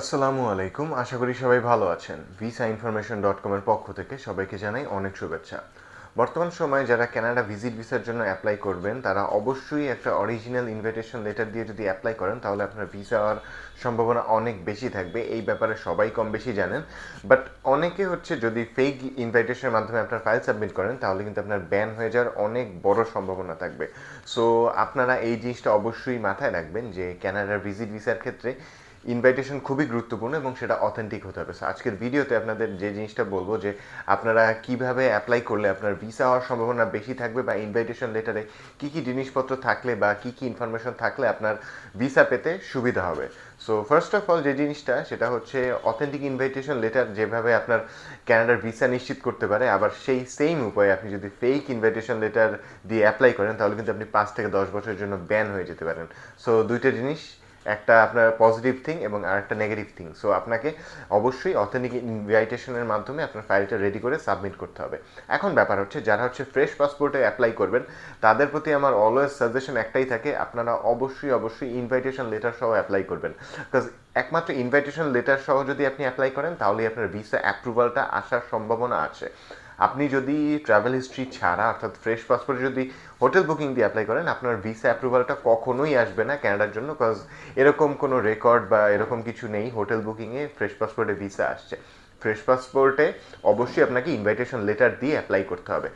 আসসালামু আলাইকুম। আশা করি সবাই ভালো আছেন। ভিসা ইনফরমেশন ডট কমের পক্ষ থেকে সবাইকে জানাই অনেক শুভেচ্ছা। বর্তমান সময়ে যারা কানাডা ভিজিট ভিসার জন্য অ্যাপ্লাই করবেন, তারা অবশ্যই একটা অরিজিনাল ইনভিটেশন লেটার দিয়ে যদি অ্যাপ্লাই করেন, তাহলে আপনার ভিসা হওয়ার সম্ভাবনা অনেক বেশি থাকবে। এই ব্যাপারে সবাই কম বেশি জানেন। বাট অনেকে হচ্ছে যদি ফেক ইনভাইটেশনের মাধ্যমে আপনার ফাইল সাবমিট করেন, তাহলে কিন্তু আপনার ব্যান হয়ে যাওয়ার অনেক বড় সম্ভাবনা থাকবে। সো আপনারা এই জিনিসটা অবশ্যই মাথায় রাখবেন যে কানাডার ভিজিট ভিসার ক্ষেত্রে ইনভাইটেশন খুবই গুরুত্বপূর্ণ এবং সেটা অথেন্টিক হতে হবে। So, আজকের ভিডিওতে আপনাদের যে জিনিসটা বলব যে আপনারা কীভাবে অ্যাপ্লাই করলে আপনার ভিসা হওয়ার সম্ভাবনা বেশি থাকবে বা ইনভাইটেশন লেটারে কি কি জিনিসপত্র থাকলে বা কি কি ইনফরমেশন থাকলে আপনার ভিসা পেতে সুবিধা হবে। সো ফার্স্ট অফ অল যে জিনিসটা সেটা হচ্ছে অথেন্টিক ইনভাইটেশন লেটার যেভাবে আপনার ক্যানাডার ভিসা নিশ্চিত করতে পারে আবার সেই সেম উপায়ে আপনি যদি ফেক ইনভাইটেশন লেটার দিয়ে অ্যাপ্লাই করেন তাহলে কিন্তু আপনি পাঁচ থেকে দশ বছরের জন্য ব্যান হয়ে যেতে পারেন। সো দুইটা জিনিস একটা আপনার পজিটিভ থিং এবং আর একটা নেগেটিভ থিং সো আপনাকে অবশ্যই অথেন্টিক ইনভাইটেশনের মাধ্যমে আপনার ফাইলটা রেডি করে সাবমিট করতে হবে। এখন ব্যাপার হচ্ছে, যারা হচ্ছে ফ্রেশ পাসপোর্টে অ্যাপ্লাই করবেন, তাদের প্রতি আমার অলওয়েজ সাজেশন একটাই থাকে, আপনারা অবশ্যই অবশ্যই ইনভাইটেশন লেটার সহ অ্যাপ্লাই করবেন। বিকজ একমাত্র ইনভাইটেশন লেটার সহ যদি আপনি অ্যাপ্লাই করেন তাহলে আপনার ভিসা অ্যাপ্রুভালটা আসার সম্ভাবনা আছে। আপনি যদি ট্রাভেল হিস্ট্রি ছাড়া, অর্থাৎ ফ্রেশ পাসপোর্টে যদি হোটেল বুকিং দিয়ে অ্যাপ্লাই করেন, আপনার ভিসা অ্যাপ্রুভালটা কখনোই আসবে না ক্যানাডার জন্য বিকজ এরকম কোনো রেকর্ড বা এরকম কিছু নেই হোটেল বুকিংয়ে ফ্রেশ পাসপোর্টে ভিসা আসছে। ফ্রেশ পাসপোর্টে অবশ্যই আপনাকে ইনভাইটেশন লেটার দিয়ে অ্যাপ্লাই করতে হবে।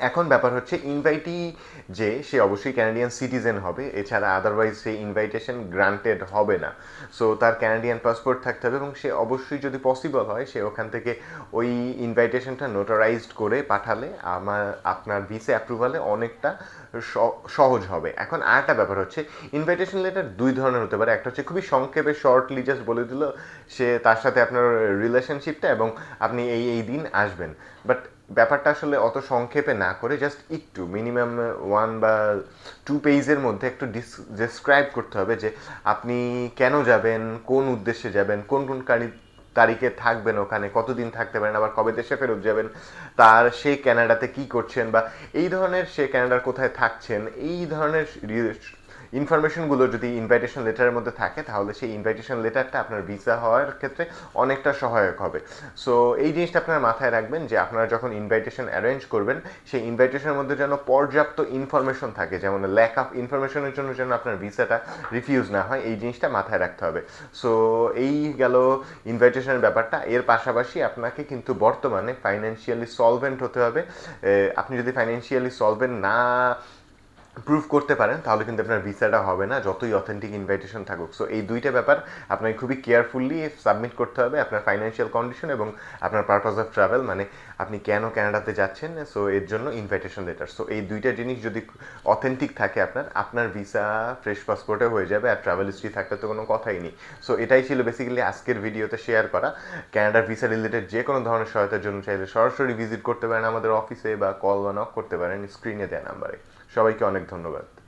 এখন ব্যাপার হচ্ছে ইনভাইটি যে, সে অবশ্যই ক্যানাডিয়ান সিটিজেন হবে। এছাড়া আদারওয়াইজ সেই ইনভাইটেশন গ্রান্টেড হবে না। সো তার ক্যানাডিয়ান পাসপোর্ট থাকতে হবে এবং সে অবশ্যই যদি পসিবল হয়, সে ওখান থেকে ওই ইনভাইটেশনটা নোটারাইজড করে পাঠালে আমার, আপনার ভিসা অ্যাপ্রুভালে অনেকটা স- সহজ হবে। এখন আরেকটা ব্যাপার হচ্ছে ইনভাইটেশন লেটার দুই ধরনের হতে পারে। একটা হচ্ছে খুবই সংক্ষেপে শর্টলি জাস্ট বলে দিল, সে তার সাথে আপনার রিলেশনশিপটা এবং আপনি এই এই দিন আসবেন। বাট ব্যাপারটা আসলে অত সংক্ষেপে না করে জাস্ট একটু মিনিমাম ওয়ান বা টু পেজের মধ্যে একটু ডিসক্রাইব করতে হবে যে আপনি কেন যাবেন, কোন উদ্দেশ্যে যাবেন, কোন কোন কারি তারিখে থাকবেন ওখানে, কতদিন থাকতে পারেন, আবার কবে দেশে ফেরত যাবেন, তার সে ক্যানাডাতে কি করছেন বা এই ধরনের সে ক্যানাডার কোথায় থাকছেন, এই ধরনের ইনফরমেশনগুলো যদি ইনভাইটেশন লেটারের মধ্যে থাকে, তাহলে সেই ইনভাইটেশন লেটারটা আপনার ভিসা হওয়ার ক্ষেত্রে অনেকটা সহায়ক হবে। সো এই জিনিসটা আপনারা মাথায় রাখবেন যে আপনারা যখন ইনভাইটেশন অ্যারেঞ্জ করবেন, সেই ইনভাইটেশনের মধ্যে যেন পর্যাপ্ত ইনফরমেশন থাকে, যেমন ল্যাক অফ ইনফরমেশনের জন্য যেন আপনার ভিসাটা রিফিউজ না হয়, এই জিনিসটা মাথায় রাখতে হবে। সো এই গেল ইনভাইটেশনের ব্যাপারটা। এর পাশাপাশি আপনাকে কিন্তু বর্তমানে ফাইন্যান্সিয়ালি সলভেন্ট হতে হবে। আপনি যদি ফাইন্যান্সিয়ালি সলভেন্ট না প্রুভ করতে পারেন, তাহলে কিন্তু আপনার ভিসাটা হবে না, যতই অথেন্টিক ইনভাইটেশন থাকুক। সো এই দুইটা ব্যাপার আপনাকে খুবই কেয়ারফুলি সাবমিট করতে হবে আপনার ফাইন্যান্সিয়াল কন্ডিশন এবং আপনার পারপাস অফ ট্রাভেল মানে আপনি কেন কানাডাতে যাচ্ছেন সো এর জন্য ইনভাইটেশন লেটার সো এই দুইটা জিনিস যদি অথেন্টিক থাকে আপনার আপনার ভিসা ফ্রেশ পাসপোর্টে হয়ে যাবে, আর ট্রাভেল হিস্ট্রি থাকলে তো কোনো কথাই নেই। সো এটাই ছিল বেসিক্যালি আজকের ভিডিওতে শেয়ার করা। কানাডার ভিসা রিলেটেড যে কোনো ধরনের সহায়তার জন্য চাইলে সরাসরি ভিজিট করতে পারেন আমাদের অফিসে বা কল বা নক করতে পারেন স্ক্রিনে দেওয়া নাম্বারে সবাইকে অনেক ধন্যবাদ।